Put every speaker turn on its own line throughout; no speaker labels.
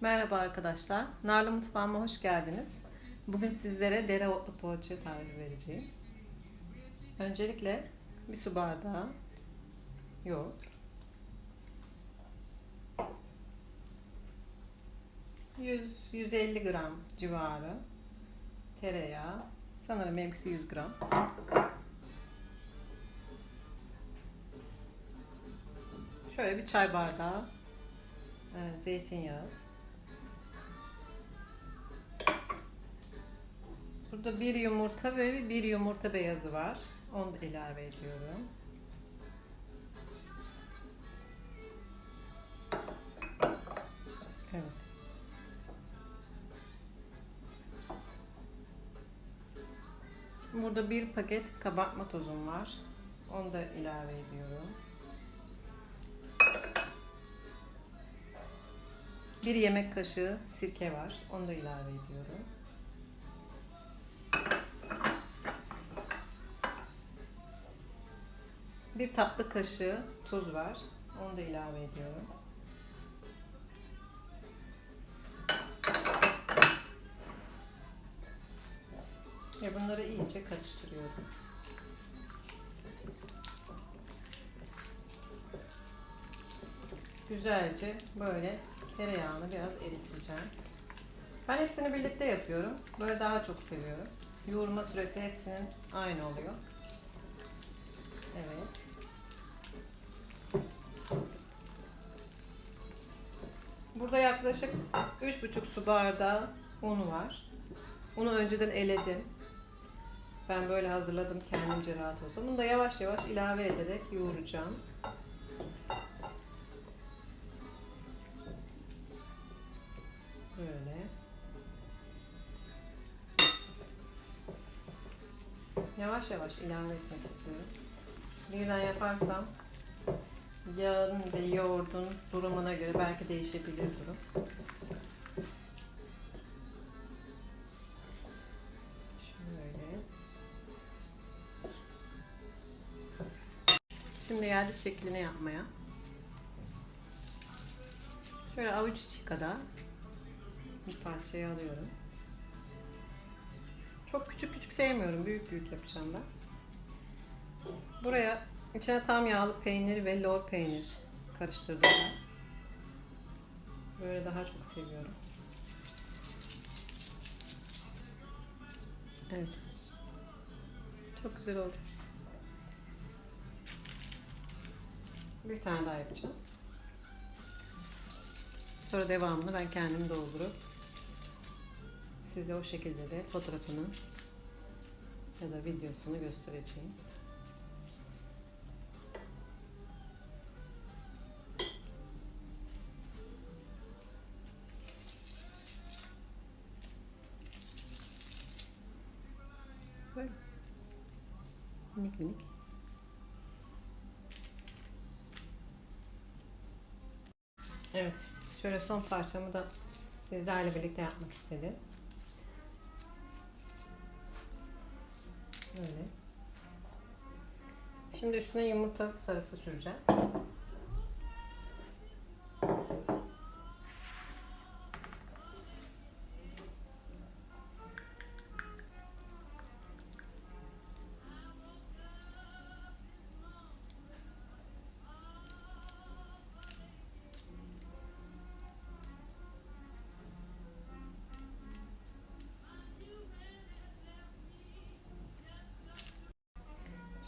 Merhaba arkadaşlar. Narlı Mutfağıma hoş geldiniz. Bugün sizlere dereotlu poğaça tarifi vereceğim. Öncelikle bir su bardağı yoğurt. 100-150 gram civarı tereyağı. Sanırım benimkisi 100 gram. Şöyle bir çay bardağı e, zeytinyağı. Burada bir yumurta ve bir yumurta beyazı var. Onu da ilave ediyorum. Evet. Burada bir paket kabartma tozum var. Onu da ilave ediyorum. Bir yemek kaşığı sirke var. Onu da ilave ediyorum. Bir tatlı kaşığı tuz var. Onu da ilave ediyorum. Ve bunları iyice karıştırıyorum. Güzelce böyle tereyağını biraz eriteceğim. Ben hepsini birlikte yapıyorum. Böyle daha çok seviyorum. Yoğurma süresi hepsinin aynı oluyor. Evet. Burada yaklaşık 3,5 su bardağı un var. Unu önceden eledim. Ben böyle hazırladım kendimce rahat olsun. Bunu da yavaş yavaş ilave ederek yoğuracağım. Böyle. Yavaş yavaş ilave etmek istiyorum. Birden yaparsam yağın ve yoğurdun durumuna göre belki değişebilir durum. Şöyle. Şimdi geldi şeklini yapmaya. Şöyle avuç içi kadar bir parçayı alıyorum. Çok küçük küçük sevmiyorum. Büyük büyük yapacağım ben. Buraya içine tam yağlı peynir ve lor peynir karıştırdım ben. Böyle daha çok seviyorum. Evet. Çok güzel oldu. Bir tane daha yapacağım. Sonra devamını ben kendim doldurup size o şekilde de fotoğrafını ya da videosunu göstereceğim. Böyle. Minik minik. Evet. Şöyle son parçamı da sizlerle birlikte yapmak istedim. Böyle. Şimdi üstüne yumurta sarısı süreceğim.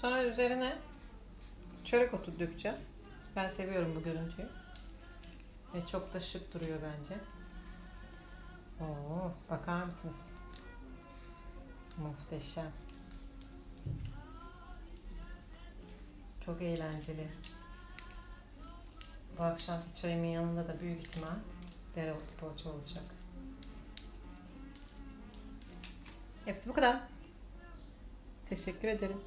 Sonra üzerine çörek otu dökeceğim. Ben seviyorum bu görüntüyü. Ve çok da şık duruyor bence. Oo, bakar mısınız? Muhteşem. Çok eğlenceli. Bu akşamki çayımın yanında da büyük ihtimal dereotlu poğaça olacak. Hepsi bu kadar. Teşekkür ederim.